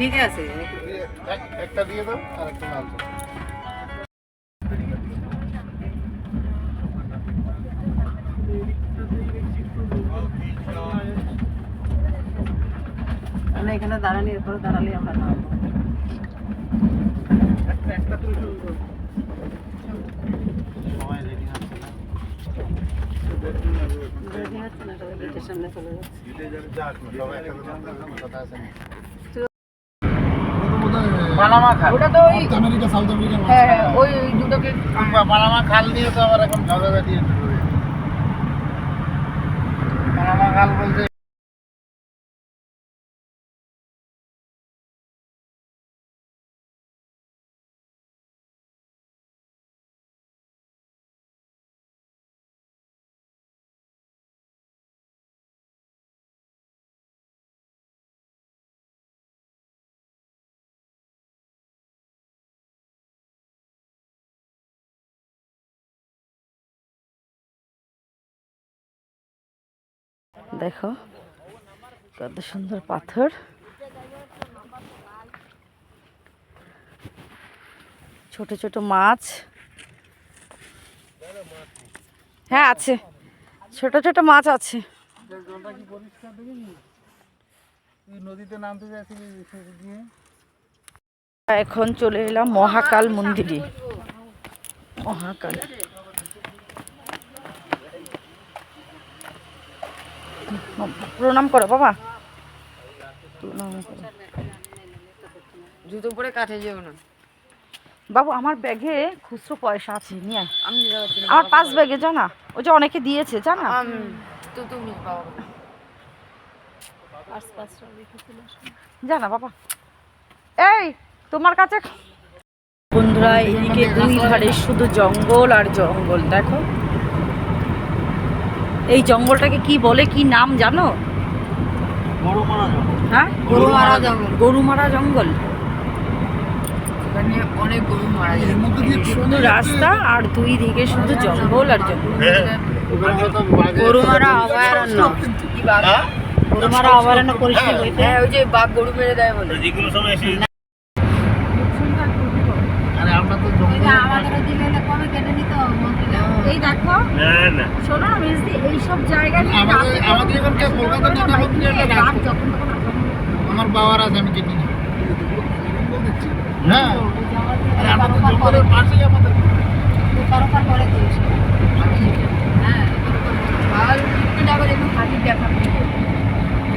ঠিক আছে এক- একটা দিয়ে দাও আর একটা লাল চা। আমরা এখানে দাঁড়ালে এরপরে দাঁড়ালে আমরা নামবো সবাই রেডি আছে না? রেডি হচ্ছে না সবাই গেটের সামনে চলে যাচ্ছে যাক না, সবাই একসাথে যাবে, কথা আছে না। পানামা খাল ওটা তো ওই আমেরিকা সাউথ আমেরিকা হ্যাঁ হ্যাঁ, ওই ওই দুটোকে পানামা খাল দিয়ে তো আবার এখন ঝগড়া দিয়ে দেখো, কত সুন্দর পাথর। ছোট ছোট মাছ। হ্যাঁ আছে। ছোট ছোট মাছ আছে। এখন চলে এলাম মহাকাল মন্দিরে। মহাকাল। প্রণাম করো বাবা। প্রণাম করো। জুতো পরে কাঠে যেও না। বাবু আমার ব্যাগে খুচরো পয়সা আছে নিয়ে আমি আমার পাঁচ ব্যাগে জানা ওই যে অনেকে দিয়েছে জানা তো তুমি জানা বাবা। এই তোমার কাছে বন্ধুরা এদিকে দুই ধারে শুধু জঙ্গল আর জঙ্গল দেখো। এই জঙ্গলটাকে কি বলে কি নাম জানো? হ্যাঁ? জঙ্গল। গরুমারা জঙ্গল। এখানে অনেক গরু মারা যায়। শুধু রাস্তা আর দুই দিকে শুধু জঙ্গল আর জঙ্গল। ওখানে হয়তো বাঘের- গরু মারা অভয়ারণ্য। কি বাঘ? হ্যাঁ? গরুমারা অভয়ারণ্য পরিষ্কার হইতে হ্যাঁ ওই যে বাঘ গরু মেরে দেয় বলে। আরে আমরা তো জঙ্গলে এই দেখো। শোনো না মিসদি এইসব জায়গায় আমাদের আমাদের এখানকার কলকাতা নেতা মন্ত্রীরা ডাক আমার বাবার আছে আমি চিনি না হ্যাঁ। তো জঙ্গলের পাশেই আমাদের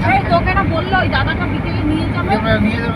এই তোকে না বলল ওই দাদাটা বিকেলে নিয়ে যাবে। নিয়ে যাব।